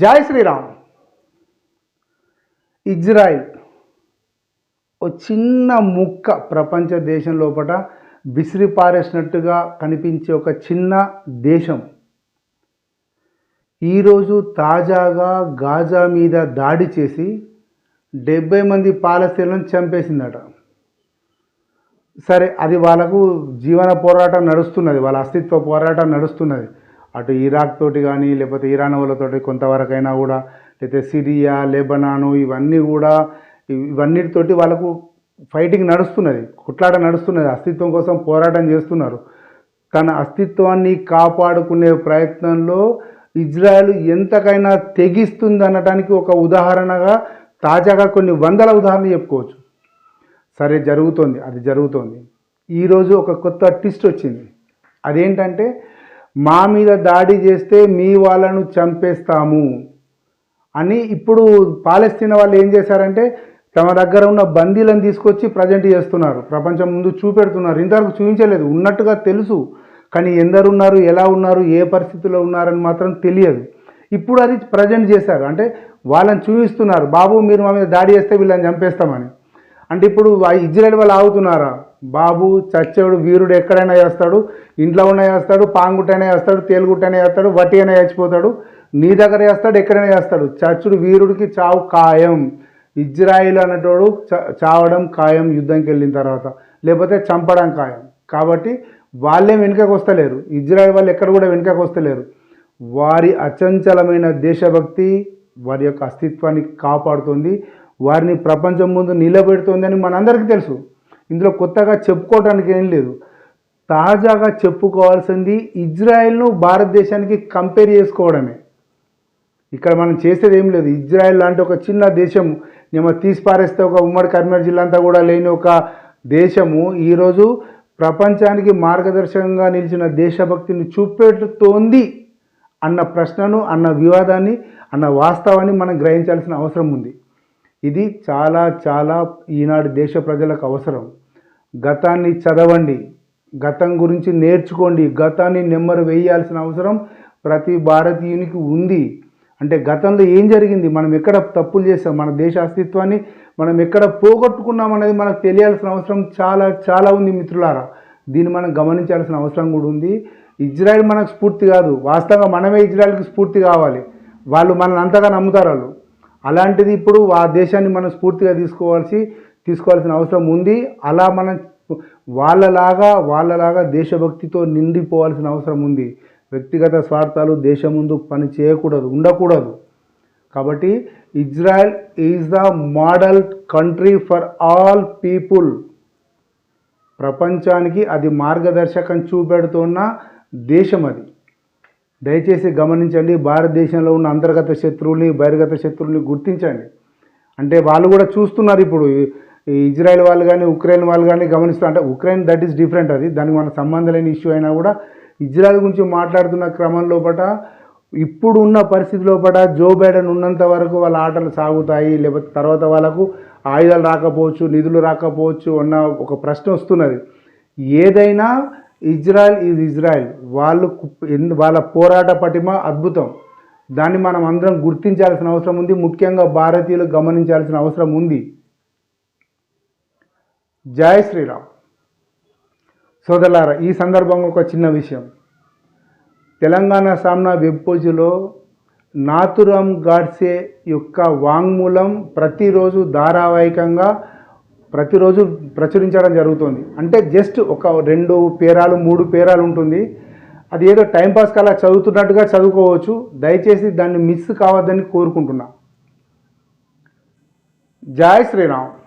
జై శ్రీరామ్. ఇజ్రాయిల్ ఓ చిన్న ముక్క ప్రపంచ దేశం లోపల విసిరి పారేసినట్టుగా కనిపించే ఒక చిన్న దేశం. ఈరోజు తాజాగా గాజా మీద దాడి చేసి డెబ్బై మంది పాలస్తీన్లను చంపేసిందట. సరే అది వాళ్ళకు జీవన పోరాటం నడుస్తున్నది వాళ్ళ అస్తిత్వ పోరాటం నడుస్తున్నది. అటు ఇరాక్ తోటి కానీ లేకపోతే ఇరాన్ వాళ్ళతోటి కొంతవరకైనా కూడా లేకపోతే సిరియా లెబనాను ఇవన్నీ కూడా ఇవన్నిటితోటి వాళ్ళకు ఫైటింగ్ నడుస్తున్నది కొట్లాట నడుస్తున్నది అస్తిత్వం కోసం పోరాటం చేస్తున్నారు. తన అస్తిత్వాన్ని కాపాడుకునే ప్రయత్నంలో ఇజ్రాయెల్ ఎంతకైనా తెగిస్తుంది అనడానికి ఒక ఉదాహరణగా తాజాగా కొన్ని వందల ఉదాహరణలు చెప్పుకోవచ్చు. సరే జరుగుతోంది అది జరుగుతోంది. ఈరోజు ఒక కొత్త ట్విస్ట్ వచ్చింది. అదేంటంటే మా మీద దాడి చేస్తే మీ వాళ్ళను చంపేస్తాము అని ఇప్పుడు పాలస్తీనా వాళ్ళు ఏం చేశారంటే తమ దగ్గర ఉన్న బందీలను తీసుకొచ్చి ప్రజెంట్ చేస్తున్నారు. ప్రపంచం ముందు చూపెడుతున్నారు. ఇంతవరకు చూపించలేదు. ఉన్నట్టుగా తెలుసు. కానీ ఎందరు ఉన్నారు ఎలా ఉన్నారు ఏ పరిస్థితిలో ఉన్నారని మాత్రం తెలియదు. ఇప్పుడు అది ప్రజెంట్ చేశారు. అంటే వాళ్ళని చూపిస్తున్నారు. బాబు మీరు మా మీద దాడి చేస్తే వీళ్ళని చంపేస్తామని. అంటే ఇప్పుడు ఆ ఇజ్రాయెల్ వాళ్ళు ఆగుతున్నారా? బాబు చచ్చేవాడు వీరుడు ఎక్కడైనా చేస్తాడు ఇంట్లో ఉన్న చేస్తాడు పాంగుట్టైనా చేస్తాడు తేలుగుట్టైనా చేస్తాడు వట్టి అయినా చచ్చిపోతాడు నీ దగ్గర చేస్తాడు ఎక్కడైనా చేస్తాడు చచ్చుడు వీరుడికి చావు ఖాయం. ఇజ్రాయిల్ అనేటోడు చావడం ఖాయం యుద్ధంకి వెళ్ళిన తర్వాత. లేకపోతే చంపడం ఖాయం. కాబట్టి వాళ్ళే వెనుకకు వస్తలేరు. ఇజ్రాయిల్ వాళ్ళు ఎక్కడ కూడా వెనుకకు వస్తలేరు. వారి అచంచలమైన దేశభక్తి వారి యొక్క అస్తిత్వాన్ని కాపాడుతుంది. వారిని ప్రపంచం ముందు నిలబెడుతుందని మనందరికీ తెలుసు. ఇందులో కొత్తగా చెప్పుకోవడానికి ఏం లేదు. తాజాగా చెప్పుకోవాల్సింది ఇజ్రాయెల్ను భారతదేశానికి కంపేర్ చేసుకోవడమే. ఇక్కడ మనం చేసేది ఏం లేదు. ఇజ్రాయెల్ లాంటి ఒక చిన్న దేశం మేము తీసి పారేస్తే ఒక ఉమ్మడి కరీంనగర్ జిల్లా అంతా కూడా లేని ఒక దేశము ఈరోజు ప్రపంచానికి మార్గదర్శకంగా నిలిచిన దేశభక్తిని చూపెడుతోంది అన్న ప్రశ్నను అన్న వివాదాన్ని అన్న వాస్తవాన్ని మనం గ్రహించాల్సిన అవసరం ఉంది. ఇది చాలా చాలా ఈనాడు దేశ ప్రజలకు అవసరం. గతాన్ని చదవండి. గతం గురించి నేర్చుకోండి. గతాన్ని నెమ్మరు వేయాల్సిన అవసరం ప్రతి భారతీయునికి ఉంది. అంటే గతంలో ఏం జరిగింది? మనం ఎక్కడ తప్పులు చేసాం మన దేశ అస్తిత్వాన్ని మనం ఎక్కడ పోగొట్టుకున్నాం అనేది మనకు తెలియాల్సిన అవసరం చాలా చాలా ఉంది మిత్రులారా. దీన్ని మనం గమనించాల్సిన అవసరం కూడా ఉంది. ఇజ్రాయెల్ మనకు స్ఫూర్తి కాదు. వాస్తవంగా మనమే ఇజ్రాయెల్కి స్ఫూర్తి కావాలి. వాళ్ళు మనల్ని అంతగా నమ్ముతారు వాళ్ళు. అలాంటిది ఇప్పుడు ఆ దేశాన్ని మనం స్ఫూర్తిగా తీసుకోవాల్సి తీసుకోవాల్సిన అవసరం ఉంది. అలా మనం వాళ్ళలాగా వాళ్ళలాగా దేశభక్తితో నిండిపోవాల్సిన అవసరం ఉంది. వ్యక్తిగత స్వార్థాలు దేశం ముందు పని చేయకూడదు ఉండకూడదు. కాబట్టి Israel is the model country for all people. ప్రపంచానికి అది మార్గదర్శకం చూపెడుతున్న దేశం అది. దయచేసి గమనించండి భారతదేశంలో ఉన్న అంతర్గత శత్రువుని బహిర్గత శత్రువుని గుర్తించండి. అంటే వాళ్ళు కూడా చూస్తున్నారు ఇప్పుడు ఇజ్రాయెల్ వాళ్ళు కానీ ఉక్రెయిన్ వాళ్ళు కానీ గమనిస్తున్నారు. అంటే ఉక్రెయిన్ దట్ ఈస్ డిఫరెంట్ అది. దానికి మన సంబంధం లేని ఇష్యూ అయినా కూడా ఇజ్రాయెల్ గురించి మాట్లాడుతున్న క్రమం లోపల ఇప్పుడు ఉన్న పరిస్థితి లోపల జో బైడెన్ ఉన్నంత వరకు వాళ్ళ ఆటలు సాగుతాయి. లేకపోతే తర్వాత వాళ్ళకు ఆయుధాలు రాకపోవచ్చు నిధులు రాకపోవచ్చు అన్న ఒక ప్రశ్న వస్తున్నది. ఏదైనా ఇజ్రాయెల్ ఈజ్ ఇజ్రాయెల్. వాళ్ళు ఎందు- వాళ్ళ పోరాట పటిమ అద్భుతం. దాన్ని మనం అందరం గుర్తించాల్సిన అవసరం ఉంది. ముఖ్యంగా భారతీయులు గమనించాల్సిన అవసరం ఉంది. జయ శ్రీరామ్. సోదరులారా ఈ సందర్భంగా ఒక చిన్న విషయం. తెలంగాణ సామ్నా వెబ్ పేజీలో నాతురామ్ గాడ్సే యొక్క వాంగ్మూలం ప్రతిరోజు ధారావాహికంగా ప్రతిరోజు ప్రచురించడం జరుగుతుంది. అంటే జస్ట్ ఒక రెండు పేరాలు మూడు పేరాలు ఉంటుంది. అది ఏదో టైంపాస్కి అలా చదువుతున్నట్టుగా చదువుకోవచ్చు. దయచేసి దాన్ని మిస్ కావద్దని కోరుకుంటున్నా. జై శ్రీరామ్.